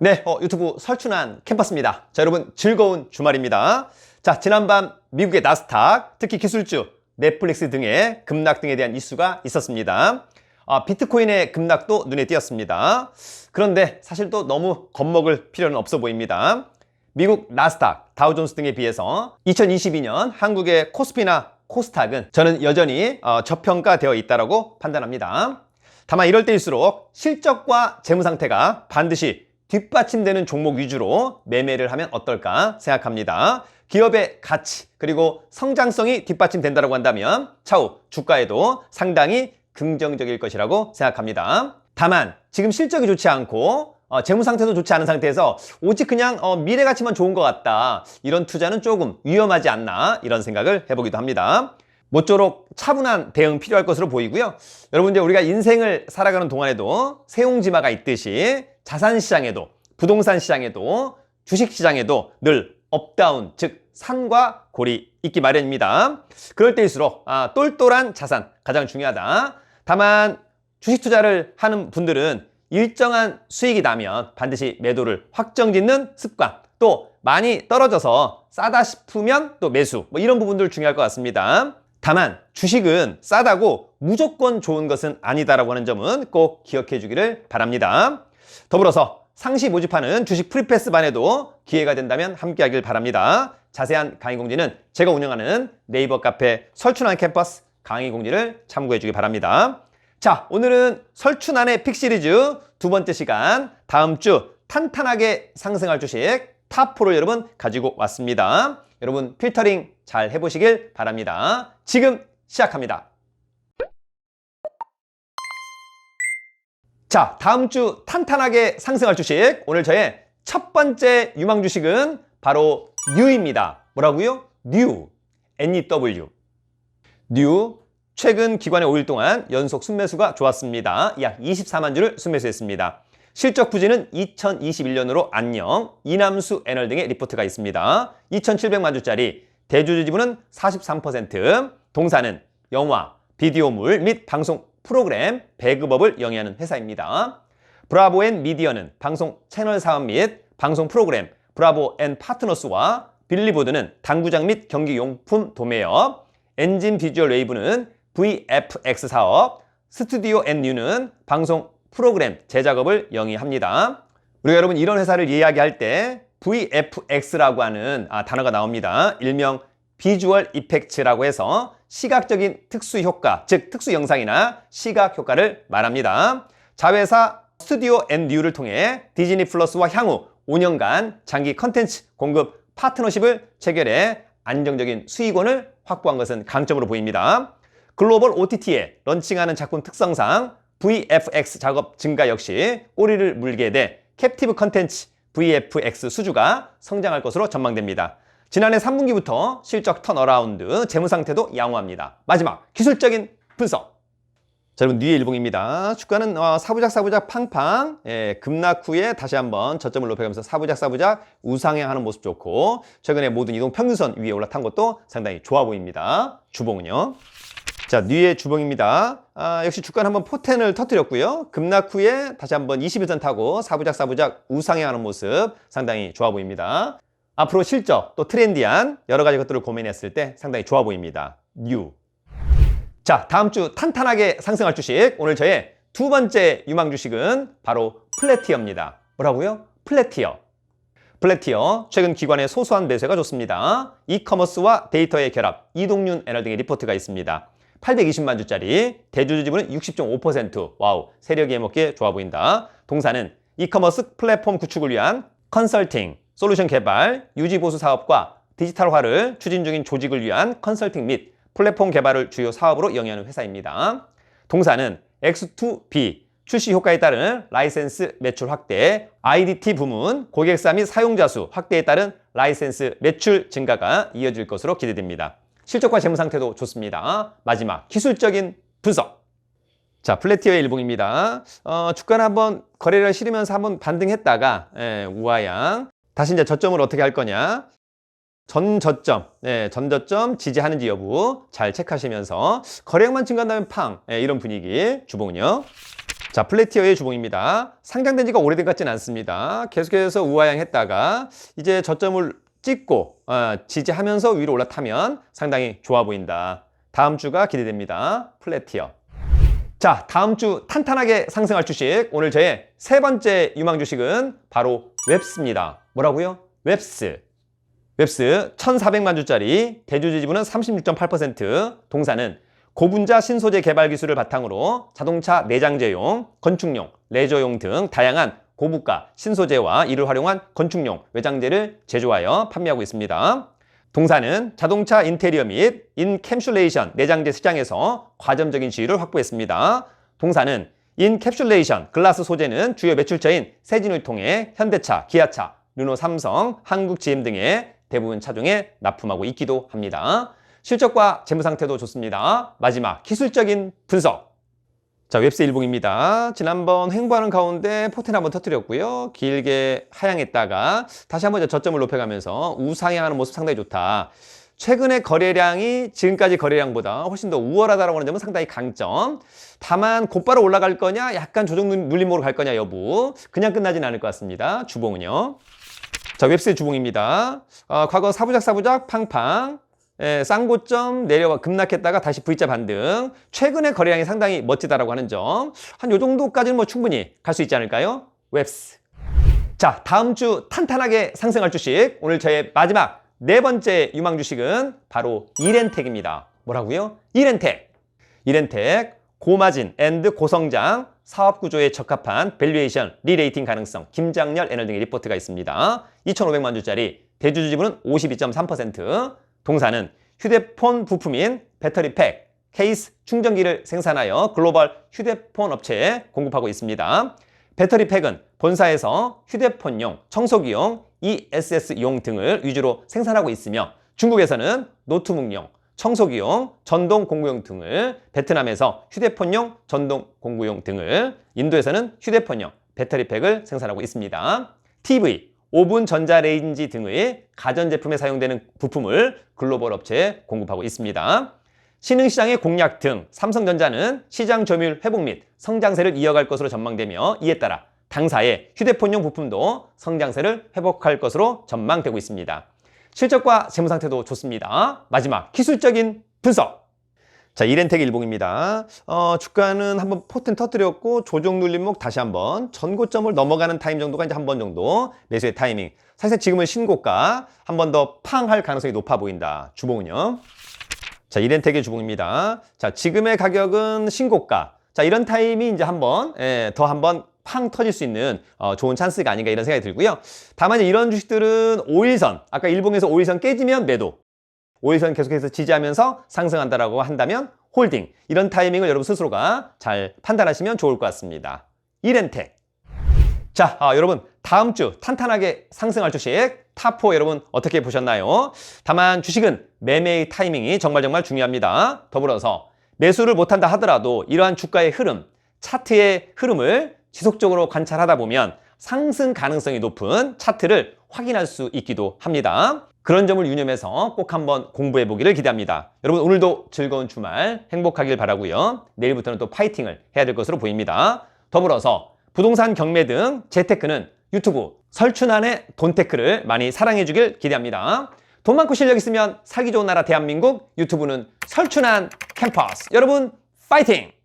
네, 어, 유튜브 설춘한 캠퍼스입니다. 자, 여러분 즐거운 주말입니다. 자, 지난밤 미국의 나스닥, 특히 기술주, 넷플릭스 등의 급락 등에 대한 이슈가 있었습니다. 아, 비트코인의 급락도 눈에 띄었습니다. 그런데 사실 또 너무 겁먹을 필요는 없어 보입니다. 미국 나스닥, 다우존스 등에 비해서 2022년 한국의 코스피나 코스닥은 저는 여전히 어, 저평가되어 있다고 판단합니다. 다만 이럴 때일수록 실적과 재무 상태가 반드시 뒷받침되는 종목 위주로 매매를 하면 어떨까 생각합니다. 기업의 가치 그리고 성장성이 뒷받침된다고 한다면 차후 주가에도 상당히 긍정적일 것이라고 생각합니다. 다만 지금 실적이 좋지 않고 어, 재무 상태도 좋지 않은 상태에서 오직 그냥 어, 미래 가치만 좋은 것 같다. 이런 투자는 조금 위험하지 않나 이런 생각을 해보기도 합니다. 모쪼록 차분한 대응 필요할 것으로 보이고요. 여러분 이제 우리가 인생을 살아가는 동안에도 세용지마가 있듯이 자산 시장에도 부동산 시장에도 주식 시장에도 늘 업다운 즉 산과 골이 있기 마련입니다. 그럴 때일수록 아, 똘똘한 자산 가장 중요하다. 다만 주식 투자를 하는 분들은 일정한 수익이 나면 반드시 매도를 확정짓는 습관 또 많이 떨어져서 싸다 싶으면 또 매수 뭐 이런 부분들 중요할 것 같습니다. 다만 주식은 싸다고 무조건 좋은 것은 아니다라고 하는 점은 꼭 기억해 주기를 바랍니다. 더불어서 상시 모집하는 주식 프리패스 반에도 기회가 된다면 함께 하길 바랍니다. 자세한 강의 공지는 제가 운영하는 네이버 카페 설춘한 캠퍼스 강의 공지를 참고해 주기 바랍니다. 자, 오늘은 설춘한의 픽 시리즈 두 번째 시간 다음 주 탄탄하게 상승할 주식 탑4를 여러분 가지고 왔습니다. 여러분 필터링 잘 해보시길 바랍니다. 지금 시작합니다. 자, 다음 주 탄탄하게 상승할 주식. 오늘 저의 첫 번째 유망 주식은 바로 뉴입니다. 뭐라고요? 뉴. NEW. 뉴. 최근 기관의 5일 동안 연속 순매수가 좋았습니다. 약 24만 주를 순매수했습니다. 실적 부진은 2021년으로 안녕, 이남수 애널 등의 리포트가 있습니다. 2,700만 주짜리, 대주주 지분은 43%, 동사는 영화, 비디오물 및 방송 프로그램, 배급업을 영위하는 회사입니다. 브라보 앤 미디어는 방송 채널 사업 및 방송 프로그램, 브라보 앤 파트너스와 빌리보드는 당구장 및 경기용품 도매업, 엔진 비주얼 웨이브는 VFX 사업, 스튜디오 앤 뉴는 방송 프로그램 제작업을 영위합니다. 우리가 여러분 이런 회사를 이야기할 때 VFX라고 하는 아, 단어가 나옵니다. 일명 비주얼 이펙트라고 해서 시각적인 특수 효과, 즉 특수 영상이나 시각 효과를 말합니다. 자회사 스튜디오 앤 뉴를 통해 디즈니 플러스와 향후 5년간 장기 컨텐츠 공급 파트너십을 체결해 안정적인 수익원을 확보한 것은 강점으로 보입니다. 글로벌 OTT에 런칭하는 작품 특성상 VFX 작업 증가 역시 꼬리를 물게 돼 캡티브 컨텐츠 VFX 수주가 성장할 것으로 전망됩니다. 지난해 3분기부터 실적 턴어라운드, 재무 상태도 양호합니다. 마지막 기술적인 분석. 자, 여러분 뉴의 일봉입니다. 주가는 어, 사부작 사부작 팡팡 예, 급락 후에 다시 한번 저점을 높여가면서 사부작 사부작 우상향하는 모습 좋고 최근에 모든 이동 평균선 위에 올라탄 것도 상당히 좋아 보입니다. 주봉은요. 자, 뉴의 주봉입니다. 아, 역시 주가는 한번 포텐을 터뜨렸고요. 급락 후에 다시 한번 21선 타고 사부작 사부작 우상향하는 모습 상당히 좋아 보입니다. 앞으로 실적 또 트렌디한 여러 가지 것들을 고민했을 때 상당히 좋아 보입니다. 뉴. 자, 다음 주 탄탄하게 상승할 주식. 오늘 저의 두 번째 유망 주식은 바로 플래티어입니다. 뭐라고요? 플래티어. 플래티어, 최근 기관의 소소한 매수가 좋습니다. 이커머스와 데이터의 결합, 이동윤 에너 등의 리포트가 있습니다. 820만 주짜리, 대주주 지분은 60.5%. 와우, 세력이 해먹기에 좋아 보인다. 동사는 이커머스 플랫폼 구축을 위한 컨설팅, 솔루션 개발, 유지 보수 사업과 디지털화를 추진 중인 조직을 위한 컨설팅 및 플랫폼 개발을 주요 사업으로 영위하는 회사입니다. 동사는 X2B, 출시 효과에 따른 라이센스 매출 확대, IDT 부문, 고객사 및 사용자 수 확대에 따른 라이센스 매출 증가가 이어질 것으로 기대됩니다. 실적과 재무 상태도 좋습니다. 마지막 기술적인 분석. 자, 플래티어의 일봉입니다. 어, 주가는 한번 거래를 실으면서 한번 반등했다가 예, 우하양. 다시 이제 저점을 어떻게 할 거냐? 전 저점, 네, 전 저점 지지하는지 여부 잘 체크하시면서 거래량만 증가한다면 팡 네, 이런 분위기 주봉은요. 자, 플래티어의 주봉입니다. 상장된 지가 오래된 것 같지는 않습니다. 계속해서 우하향 했다가 이제 저점을 찍고 어, 지지하면서 위로 올라타면 상당히 좋아 보인다. 다음 주가 기대됩니다. 플래티어. 자, 다음 주 탄탄하게 상승할 주식. 오늘 저의 세 번째 유망 주식은 바로 웹스입니다. 뭐라고요? 웹스. 웹스 1,400만 주짜리 대주주 지분은 36.8%, 동사는 고분자 신소재 개발 기술을 바탕으로 자동차 내장재용, 건축용, 레저용 등 다양한 고부가 신소재와 이를 활용한 건축용 외장재를 제조하여 판매하고 있습니다. 동사는 자동차 인테리어 및 인캡슐레이션 내장재 시장에서 과점적인 지위를 확보했습니다. 동사는 인캡슐레이션 글라스 소재는 주요 매출처인 세진을 통해 현대차, 기아차, 르노 삼성, 한국 GM 등의 대부분 차종에 납품하고 있기도 합니다. 실적과 재무 상태도 좋습니다. 마지막 기술적인 분석. 자, 웹스 일봉입니다. 지난번 횡보하는 가운데 포텐 한번 터뜨렸고요. 길게 하향했다가 다시 한번 저점을 높여가면서 우상향하는 모습 상당히 좋다. 최근의 거래량이 지금까지 거래량보다 훨씬 더 우월하다라고 하는 점은 상당히 강점. 다만 곧바로 올라갈 거냐, 약간 조정 눌림목으로 갈 거냐 여부. 그냥 끝나진 않을 것 같습니다. 주봉은요. 자, 웹스 주봉입니다. 어, 과거 사부작 사부작 팡팡. 예, 쌍고점 내려와 급락했다가 다시 V자 반등. 최근의 거래량이 상당히 멋지다라고 하는 점. 한 요 정도까지는 뭐 충분히 갈 수 있지 않을까요? 웹스. 자, 다음 주 탄탄하게 상승할 주식. 오늘 저의 마지막 네 번째 유망 주식은 바로 이렌텍입니다. 뭐라고요? 이렌텍. 이렌텍 고마진 앤드 고성장 사업 구조에 적합한 밸류에이션 리레이팅 가능성 김장렬 등의 리포트가 있습니다. 2,500만 주짜리 대주주 지분은 52.3% 동사는 휴대폰 부품인 배터리팩, 케이스, 충전기를 생산하여 글로벌 휴대폰 업체에 공급하고 있습니다. 배터리팩은 본사에서 휴대폰용, 청소기용, ESS용 등을 위주로 생산하고 있으며 중국에서는 노트북용, 청소기용, 전동 공구용 등을 베트남에서 휴대폰용, 전동 공구용 등을 인도에서는 휴대폰용, 배터리팩을 생산하고 있습니다. TV, 오븐 전자레인지 등의 가전제품에 사용되는 부품을 글로벌 업체에 공급하고 있습니다. 신흥시장의 공략 등 삼성전자는 시장 점유율 회복 및 성장세를 이어갈 것으로 전망되며 이에 따라 당사의 휴대폰용 부품도 성장세를 회복할 것으로 전망되고 있습니다. 실적과 재무 상태도 좋습니다. 마지막 기술적인 분석. 자, 이렌텍 일봉입니다. 어, 주가는 한번 포텐 터뜨렸고 조정 눌림목 다시 한번 전고점을 넘어가는 타임 정도가 이제 한 번 정도 매수의 타이밍. 사실 지금은 신고가 한 번 더 팡 할 가능성이 높아 보인다. 주봉은요. 자, 이렌텍의 주봉입니다. 자, 지금의 가격은 신고가. 자, 이런 타임이 이제 한번 예, 더 한번 팡 터질 수 있는 어, 좋은 찬스가 아닌가 이런 생각이 들고요. 다만 이런 주식들은 5일선, 아까 일봉에서 5일선 깨지면 매도, 5일선 계속해서 지지하면서 상승한다라고 한다면 홀딩 이런 타이밍을 여러분 스스로가 잘 판단하시면 좋을 것 같습니다. 이렌텍 자 아, 여러분 다음 주 탄탄하게 상승할 주식 탑4 여러분 어떻게 보셨나요? 다만 주식은 매매의 타이밍이 정말 정말 중요합니다. 더불어서 매수를 못한다 하더라도 이러한 주가의 흐름 차트의 흐름을 지속적으로 관찰하다 보면 상승 가능성이 높은 차트를 확인할 수 있기도 합니다. 그런 점을 유념해서 꼭 한번 공부해 보기를 기대합니다. 여러분 오늘도 즐거운 주말 행복하길 바라고요. 내일부터는 또 파이팅을 해야 될 것으로 보입니다. 더불어서 부동산 경매 등 재테크는 유튜브 설춘환의 돈테크를 많이 사랑해 주길 기대합니다. 돈 많고 실력 있으면 살기 좋은 나라 대한민국 유튜브는 설춘환 캠퍼스 여러분 파이팅!